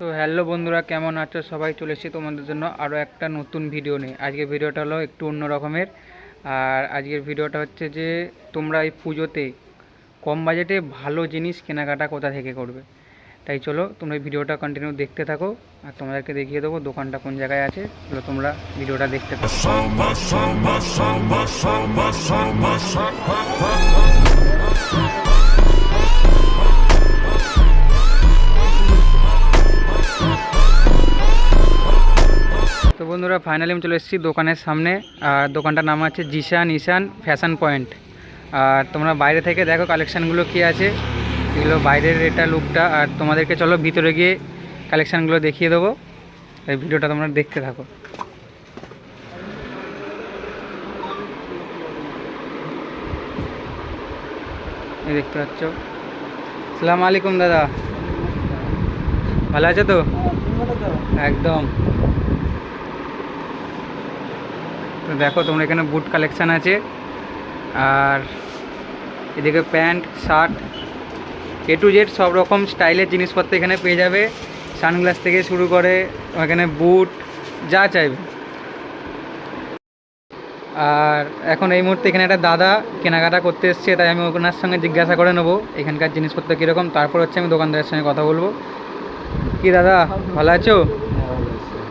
তো হ্যালো বন্ধুরা, কেমন আছো? সবাই চলে এসেছি তোমাদের জন্য আরও একটা নতুন ভিডিও নিয়ে। আজকের ভিডিওটা হলো একটু অন্য রকমের। আর আজকের ভিডিওটা হচ্ছে যে, তোমরা এই পুজোতে কম বাজেটে ভালো জিনিস কেনাকাটা কোথা থেকে করবে? তাই চলো, তোমরা এই ভিডিওটা কন্টিনিউ দেখতে থাকো। আর তোমাদেরকে দেখিয়ে দেবো দোকানটা কোন জায়গায় আছে। চলো তোমরা ভিডিওটা দেখতে থাকো। বন্ধুরা ফাইনালি আমি চলে এসেছি দোকানের সামনে। আর দোকানটার নাম আছে জিশান ইশান ফ্যাশন পয়েন্ট। আর তোমরা বাইরে থেকে দেখো কালেকশানগুলো কী আছে। এগুলো বাইরের এটা লুকটা। আর তোমাদেরকে চলো ভিতরে গিয়ে কালেকশানগুলো দেখিয়ে দেবো। এই ভিডিওটা তোমরা দেখতে থাকো। এই দেখতে পাচ্ছ। সালাম আলাইকুম দাদা। ভালো আছে তো? একদম। তো দেখো তোমরা এখানে বুট কালেকশান আছে। আর এদিকে pant shirt A to Z সব রকম স্টাইলের জিনিসপত্র এখানে পেয়ে যাবে। সানগ্লাস থেকে শুরু করে এখানে বুট যা চাইবে। আর এখন এই মুহূর্তে এখানে একটা দাদা কেনাকাটা করতে এসছে তাই আমি ওনার সঙ্গে জিজ্ঞাসা করে নেব এখানকার জিনিসপত্র কীরকম। তারপর হচ্ছে আমি দোকানদারের সঙ্গে কথা বলব। কি দাদা ভালো আছো।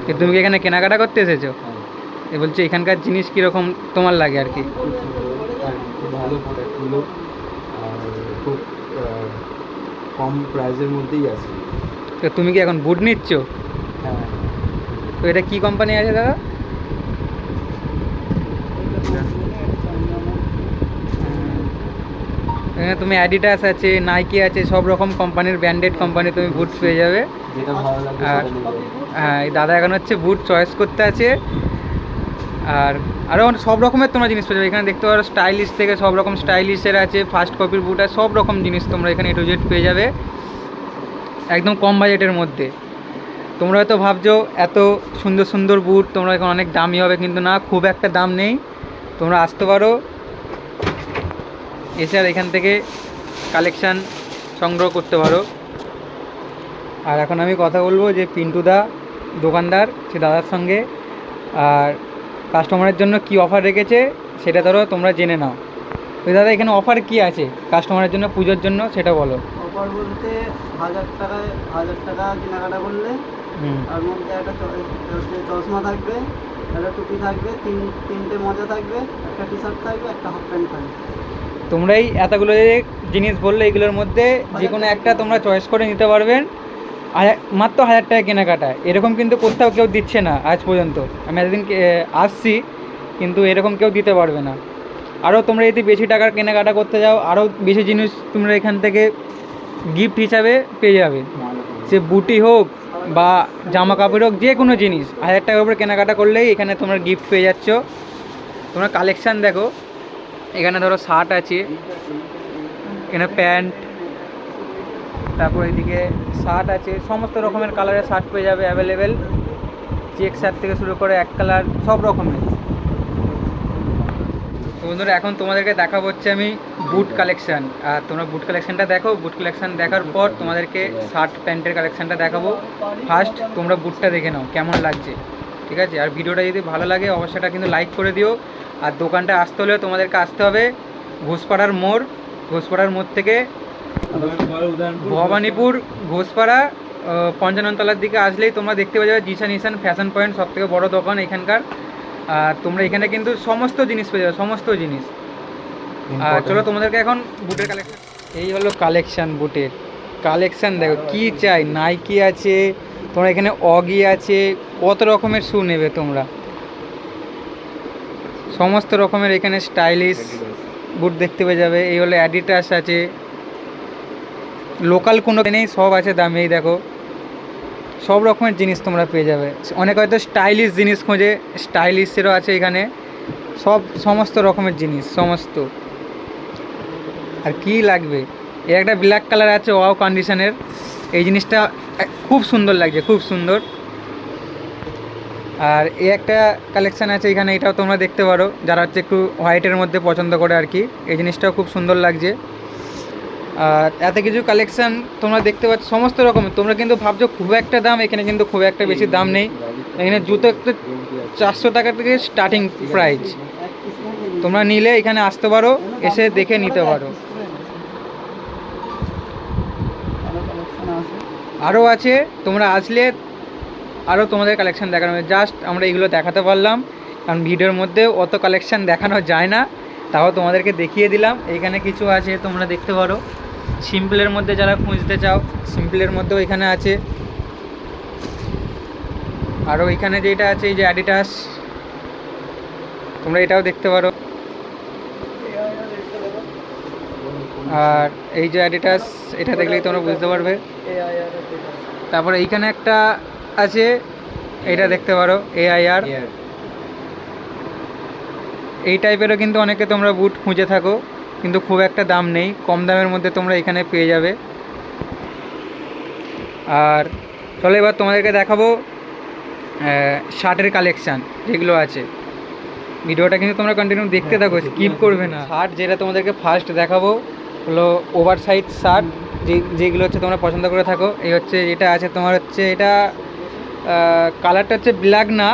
কি তুমি কি এখানে কেনাকাটা করতে এসেছ? বলছি এখানকার জিনিস কীরকম তোমার লাগে আর কি? ভালো প্রোডাক্টগুলো খুব কম প্রাইসের মধ্যেই আছে। তো তুমি কি এখন বুট নিচ্ছ? হ্যাঁ। তো এটা কি কোম্পানি আছে দাদা? এখানে তুমি অ্যাডিডাস আছে নাইকি আছে সব রকম কোম্পানির ব্র্যান্ডেড কোম্পানি তুমি বুটস পেয়ে যাবে। আর- হ্যাঁ এই দাদা এখন হচ্ছে বুট চয়েস করতে আছে। আর আরও সব রকমের তোমরা জিনিস পেয়ে যাবে। এখানে দেখতে পারো স্টাইলিশ থেকে সব রকম স্টাইলিশের আছে ফার্স্ট কপির বুট আছে সব রকম জিনিস তোমরা এখানে এ জেড পেয়ে যাবে, একদম কম বাজেটের মধ্যে। তোমরা হয়তো ভাবছ, এত সুন্দর সুন্দর বুট তোমরা এখন অনেক দামি হবে, কিন্তু না, খুব একটা দাম নেই। তোমরা আসতে পারো, এসে আর এখান থেকে কালেকশান সংগ্রহ করতে পারো। আর এখন আমি কথা বলব যে পিন্টু দা দোকানদার, সে দাদার সঙ্গে। আর কাস্টমারের জন্য কি অফার রেখেছে সেটা ধরো তোমরা জেনে নাও। ওই দাদা এখানে অফার কি আছে কাস্টমারের জন্য পুজোর জন্য সেটা বলো। অফার বলতে হাজার টাকায় হাজার টাকা কেনাকাটা করলে তার মধ্যে একটা চশমা থাকবে একটা টুপি থাকবে তিন তিনটে মজা থাকবে একটা টি শার্ট থাকবে একটা হাফ প্যান্ট থাকবে। তোমরাই এতগুলো জিনিস বললে এগুলোর মধ্যে যে কোনো একটা তোমরা চয়েস করে নিতে পারবেন। মাত্র হাজার টাকা কেনাকাটা এরকম কিন্তু কোথাও কেউ দিচ্ছে না আজ পর্যন্ত। আমি এতদিন আসছি, কিন্তু এরকম কেউ দিতে পারবে না। আরও তোমরা যদি বেশি টাকার কেনাকাটা করতে যাও আরও বেশি জিনিস তোমরা এখান থেকে গিফট হিসাবে পেয়ে যাবে। সে বুটি হোক বা জামা কাপড় হোক, যে কোনো জিনিস। হাজার টাকার উপরে কেনাকাটা করলেই এখানে তোমরা গিফট পেয়ে যাচ্ছ। তোমরা কালেকশান দেখো। এখানে ধরো শার্ট আছে। এখানে প্যান্ট তারপর এদিকে শার্ট আছে, সমস্ত রকমের কালারের শার্ট পেয়ে যাবে অ্যাভেলেবেল চেক শার্ট থেকে শুরু করে এক কালার সব রকমের। বন্ধুরা, এখন তোমাদেরকে দেখাবো হচ্ছে আমি বুট কালেকশান আর তোমরা বুট কালেকশানটা দেখো। বুট কালেকশান দেখার পর তোমাদেরকে শার্ট প্যান্টের কালেকশানটা দেখাবো। ফার্স্ট তোমরা বুটটা দেখে নাও, কেমন লাগছে। ঠিক আছে? আর ভিডিওটা যদি ভালো লাগে, অবশ্যই কিন্তু লাইক করে দিও। আর দোকানটা আসতে হলেও তোমাদেরকে আসতে হবে ঘোষপাড়ার মোড়। ঘোষপাড়ার মোড় থেকে ভবানীপুর ঘোষপাড়া পঞ্চাননতলার দিকে আসলেই তোমরা দেখতে পাওয়া যাবে জিশান ইশান ফ্যাশন পয়েন্ট সব থেকে বড় দোকান এখানকার। আর তোমরা এখানে কিন্তু সমস্ত জিনিস পেয়ে যাবে সমস্ত জিনিস। আর চলো তোমাদেরকে এখন বুটের কালেকশন এই হলো কালেকশন বুটের কালেকশন দেখো কি চাই? নাইকি আছে তোমরা এখানে অগি আছে কত রকমের শু নেবে তোমরা? সমস্ত রকমের এখানে স্টাইলিশ বুট দেখতে পেয়ে যাবে। এই হলো অ্যাডিটাস আছে লোকাল কোনো নেই, সব আছে দামি। এই দেখো, সব রকমের জিনিস তোমরা পেয়ে যাবে। অনেক হয়তো স্টাইলিশ জিনিস খোঁজে স্টাইলিশেরও আছে এখানে। সব সমস্ত রকমের জিনিস, সমস্ত। আর কি লাগবে? এর একটা ব্ল্যাক কালার আছে ওয়াও কন্ডিশনের এই জিনিসটা খুব সুন্দর লাগছে, খুব সুন্দর। আর এ একটা কালেকশান আছে এখানে, এটাও তোমরা দেখতে পারো। যারা হচ্ছে একটু হোয়াইটের মধ্যে পছন্দ করে আর কি, এই জিনিসটাও খুব সুন্দর লাগছে। আর এত কিছু কালেকশন তোমরা দেখতে পাচ্ছ, সমস্ত রকমের তোমরা কিন্তু ভাবছ খুব একটা দাম, এখানে কিন্তু খুব একটা বেশি দাম নেই। এখানে জুতো একটা চারশো টাকা থেকে স্টার্টিং প্রাইস তোমরা নিলে, এখানে আসতে পারো, এসে দেখে নিতে পারো। আরও আছে, তোমরা আসলে আরও তোমাদের কালেকশন দেখানো হবে। জাস্ট আমরা এগুলো দেখাতে পারলাম, কারণ ভিডিওর মধ্যে অত কালেকশন দেখানো যায় না। তাও তোমাদেরকে দেখিয়ে দিলাম। এখানে কিছু আছে, তোমরা দেখতে পারো। সিম্পলের মধ্যে যারা খুঁজতে চাও সিম্পলের মধ্যেও এখানে আছে। আরও এখানে যেটা আছে এই যে অ্যাডিটাস তোমরা এটাও দেখতে পারো। আর এই যে অ্যাডিটাস এটা দেখলেই তোমরা বুঝতে পারবে। তারপরে এইখানে একটা আছে এটা দেখতে পারো এআইআর এই টাইপেরও কিন্তু অনেকে তোমরা বুট খুঁজে থাকো। কিন্তু খুব একটা দাম নেই। কম দামের মধ্যে তোমরা এখানে পেয়ে যাবে। আর চলো এবার তোমাদেরকে দেখাবো শার্টের কালেকশান যেগুলো আছে। ভিডিওটা কিন্তু তোমরা কন্টিনিউ দেখতে থাকো স্কিপ করবে না। শার্ট যেটা তোমাদেরকে ফার্স্ট দেখাবো হলো ওভার সাইজ শার্ট যে যেগুলো হচ্ছে তোমরা পছন্দ করে থাকো। এই হচ্ছে এটা আছে তোমার হচ্ছে এটা কালারটা হচ্ছে ব্ল্যাক না।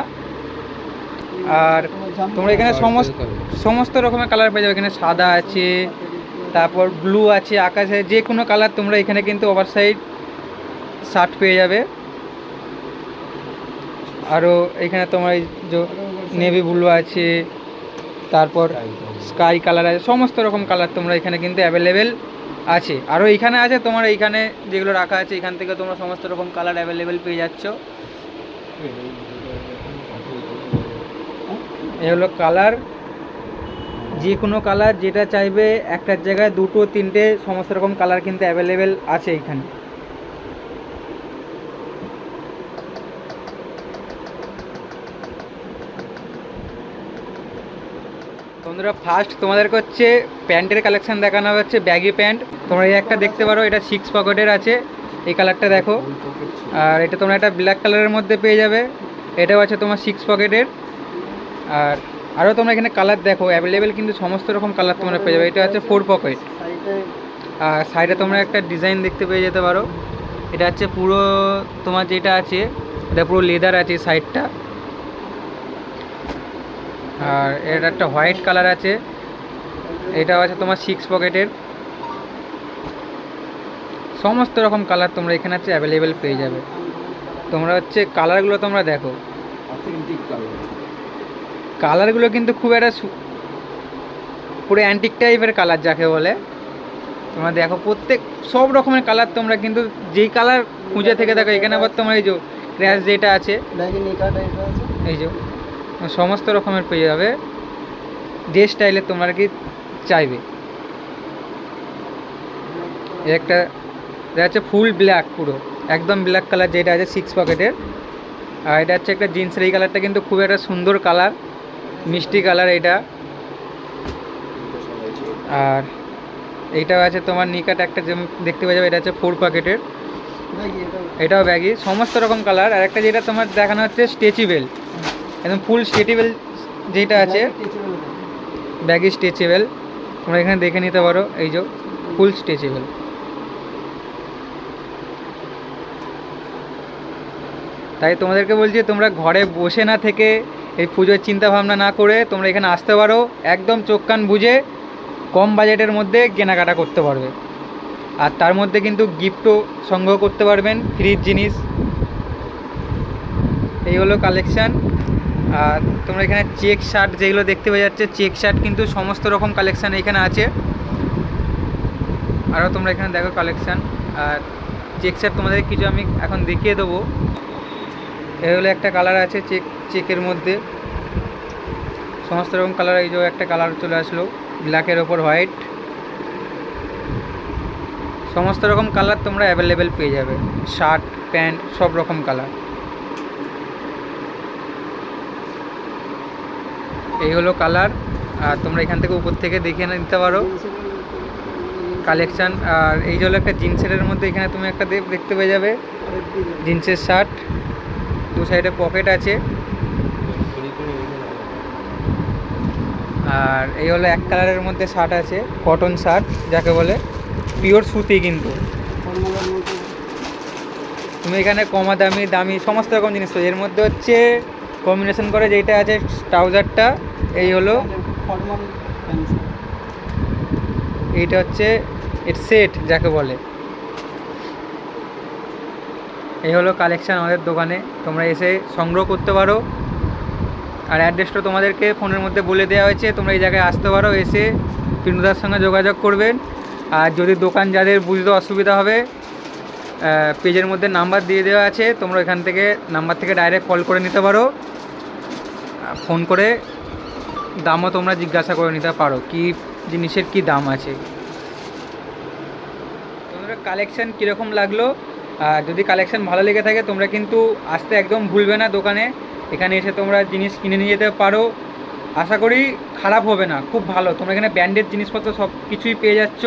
আর তোমরা এখানে সমস্ত সমস্ত রকমের কালার পেয়ে যাবে। এখানে সাদা আছে, তারপর ব্লু আছে, আকাশে যে কোনো কালার তোমরা এখানে কিন্তু ওভার সাইড শার্ট পেয়ে যাবে। আরও এখানে তোমার এই নেভি ব্লু আছে, তারপর স্কাই কালার আছে, সমস্ত রকম কালার তোমরা এখানে কিন্তু অ্যাভেলেবেল আছে। আরও এইখানে আছে তোমার এইখানে যেগুলো রাখা আছে, এখান থেকে তোমরা সমস্ত রকম কালার অ্যাভেলেবেল পেয়ে যাচ্ছ। এই হলো কালার। যে কোনো কালার যেটা চাইবে একটার জায়গায় দুটো, তিনটে, সমস্ত রকম কালার কিন্তু অ্যাভেলেবেল আছে এখানে। বন্ধুরা ফার্স্ট তোমাদেরকে হচ্ছে প্যান্টের কালেকশন দেখানো হচ্ছে ব্যাগি প্যান্ট। তোমরা এই একটা দেখতে পারো, এটা সিক্স পকেটের আছে। এই কালারটা দেখো। আর এটা তোমরা একটা ব্ল্যাক কালারের মধ্যে পেয়ে যাবে। এটাও আছে তোমার সিক্স পকেটের আর আরও তোমরা এখানে কালার দেখো অ্যাভেলেবেল কিন্তু সমস্ত রকম কালার তোমরা পেয়ে যাবে। এটা হচ্ছে ফোর পকেট আর সাইডে তোমরা একটা ডিজাইন দেখতে পেয়ে যেতে পারো। এটা হচ্ছে পুরো তোমার যেটা আছে, এটা পুরো লেদার আছে সাইডটা আর এটা একটা হোয়াইট কালার আছে। এটাও আছে তোমার সিক্স পকেটের সমস্ত রকম কালার তোমরা এখানে হচ্ছে অ্যাভেলেবেল পেয়ে যাবে। তোমরা হচ্ছে কালারগুলো তোমরা দেখো। অথেন্টিক কালার কালারগুলো কিন্তু খুব একটা পুরো অ্যান্টিক টাইপের কালার যাকে বলে। তোমরা দেখো প্রত্যেক সব রকমের কালার তোমরা কিন্তু যেই কালার খুঁজে থেকে দেখো এখানে আবার তোমার এই যে ক্র্যাশ যেটা আছে এই যে সমস্ত রকমের পেয়ে যাবে। যে স্টাইলের তোমরা কি চাইবে। একটা এটা হচ্ছে ফুল ব্ল্যাক পুরো একদম ব্ল্যাক কালার যেটা আছে সিক্স পকেটের আর এটা হচ্ছে একটা জিন্সের এই কালারটা কিন্তু খুব একটা সুন্দর কালার মিষ্টি কালার এটা। আর এইটাও আছে তোমার নিকাট, একটা যেমন দেখতে পাওয়া যাবে, এটা হচ্ছে ফোর পকেটের এটাও ব্যাগি সমস্ত রকম কালার। আর একটা যেটা তোমার দেখানো হচ্ছে স্ট্রেচেবেল একদম ফুল স্ট্রেচেবেল যেটা আছে ব্যাগি স্ট্রেচেবেল তোমরা এখানে দেখে নিতে পারো, এই যে ফুল স্ট্রেচেবেল তাই তোমাদেরকে বলছি, তোমরা ঘরে বসে না থেকে এই পুজোর চিন্তা ভাবনা না করে তোমরা এখানে আসতে পারো। একদম চোখ কান বুঝে কম বাজেটের মধ্যে কেনাকাটা করতে পারবে। আর তার মধ্যে কিন্তু গিফটও সংগ্রহ করতে পারবেন ফ্রির জিনিস। এই হলো কালেকশান আর তোমরা এখানে চেক শার্ট যেগুলো দেখতে পাওয়া যাচ্ছে, চেক শার্ট কিন্তু সমস্ত রকম কালেকশান এখানে আছে। আরও তোমরা এখানে দেখো কালেকশান আর চেক শার্ট তোমাদের কিছু আমি এখন দেখিয়ে দেবো। এ হলো একটা কালার আছে চেক চেকের মধ্যে। সমস্ত রকম কালার এই যে একটা কালার চলে আসলো ব্ল্যাকের ওপর হোয়াইট সমস্ত রকম কালার তোমরা অ্যাভেলেবেল পেয়ে যাবে। শার্ট প্যান্ট সব রকম কালার এই হলো কালার আর তোমরা এখান থেকে উপর থেকে দেখে নিতে পারো। কালেকশান আর এই যে হলো একটা জিন্সের মধ্যে এখানে তুমি একটা দেখতে পেয়ে যাবে। জিন্সের শার্ট দু সাইডে পকেট আছে। আর এই হলো এক কালারের মধ্যে শার্ট আছে, কটন শার্ট, যাকে বলে পিওর সুতি কিন্তু। তুমি এখানে কমা দামি দামি সমস্ত রকম জিনিস পাবে। এর মধ্যে হচ্ছে কম্বিনেশন করে যেটা আছে, ট্রাউজারটা, এই হলো এইটা হচ্ছে, এর সেট যাকে বলে। এই হলো কালেকশান আমাদের দোকানে। তোমরা এসে সংগ্রহ করতে পারো। আর অ্যাড্রেসটা তোমাদেরকে ফোনের মধ্যে বলে দেওয়া হয়েছে। তোমরা এই জায়গায় আসতে পারো, এসে পিন্টুদার সঙ্গে যোগাযোগ করবেন আর যদি দোকান যাদের বুঝতে অসুবিধা হবে পেজের মধ্যে নাম্বার দিয়ে দেওয়া আছে, তোমরা এখান থেকে নাম্বার থেকে ডাইরেক্ট কল করে নিতে পারো। ফোন করে দামও তোমরা জিজ্ঞাসা করে নিতে পারো, কি জিনিসের কি দাম আছে। তোমাদের কালেকশান কীরকম লাগল? যদি কালেকশন ভালো লেগে থাকে, তোমরা কিন্তু আসতে একদম ভুলবে না দোকানে। এখানে এসে তোমরা জিনিস কিনে নিয়ে যেতে পারো। আশা করি খারাপ হবে না, খুব ভালো। তোমরা এখানে ব্র্যান্ডেড জিনিসপত্র সব কিছুই পেয়ে যাচ্ছ।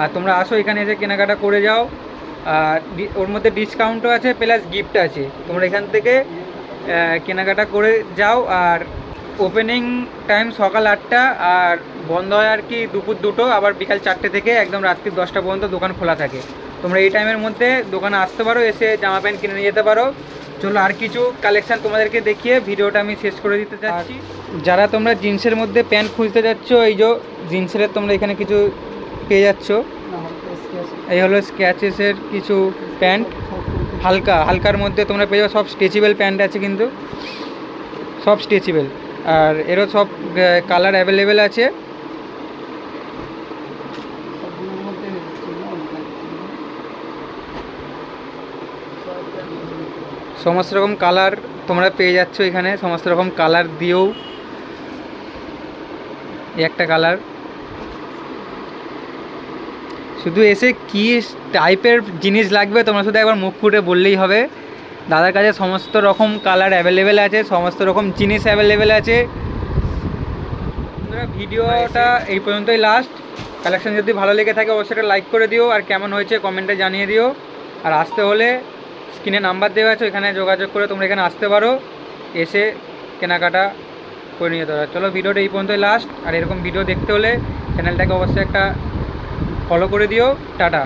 আর তোমরা আসো এখানে এসে কেনাকাটা করে যাও। আর ওর মধ্যে ডিসকাউন্টও আছে প্লাস গিফট আছে। তোমরা এখান থেকে কেনাকাটা করে যাও। আর ওপেনিং টাইম সকাল আটটা, আর বন্ধ হয় আর কি দুপুর দুটো। আবার বিকাল চারটে থেকে একদম রাত্রি দশটা পর্যন্ত দোকান খোলা থাকে। তোমরা এই টাইমের মধ্যে দোকানে আসতে পারো এসে জামা প্যান্ট কিনে নিয়ে যেতে পারো। চলো আর কিছু কালেকশন তোমাদেরকে দেখিয়ে ভিডিওটা আমি শেষ করে দিতে চাচ্ছি যারা তোমরা জিন্সের মধ্যে প্যান্ট খুঁজতে যাচ্ছ এই যে জিন্সের তোমরা এখানে কিছু পেয়ে যাচ্ছ। এই হলো স্ক্যাচেসের কিছু প্যান্ট। হালকা হালকার মধ্যে তোমরা পেয়ে যাবে সব স্ট্রেচেবল প্যান্ট আছে কিন্তু। সব স্ট্রেচেবল আর এরও সব কালার অ্যাভেলেবেল আছে সবগুলোর মধ্যে ছিল অনেক সমস্ত রকম কালার তোমরা পেয়ে যাচ্ছ এখানে। সমস্ত রকম কালার দিয়েও একটা কালার শুধু এসে কি টাইপের জিনিস লাগবে তোমরা শুধু একবার মুখ ফুটে বললেই হবে। দাদার কাছে সমস্ত রকম কালার অ্যাভেলেবেল আছে, সমস্ত রকম জিনিস অ্যাভেলেবেল আছে। ভিডিওটা এই পর্যন্তই লাস্ট কালেকশন যদি ভালো লেগে থাকে, অবশ্যই লাইক করে দিও। আর কেমন হয়েছে কমেন্টে জানিয়ে দিও। আর আসতে হলে স্ক্রিনে নাম্বার দেওয়া আছে এখানে যোগাযোগ করে তোমরা এখানে আসতে পারো। এসে কেনাকাটা করে নিয়ে যেতে পারো। চলো ভিডিওটা এই পর্যন্তই লাস্ট আর এরকম ভিডিও দেখতে হলে চ্যানেলটাকে অবশ্যই একটা ফলো করে দিও। টাটা।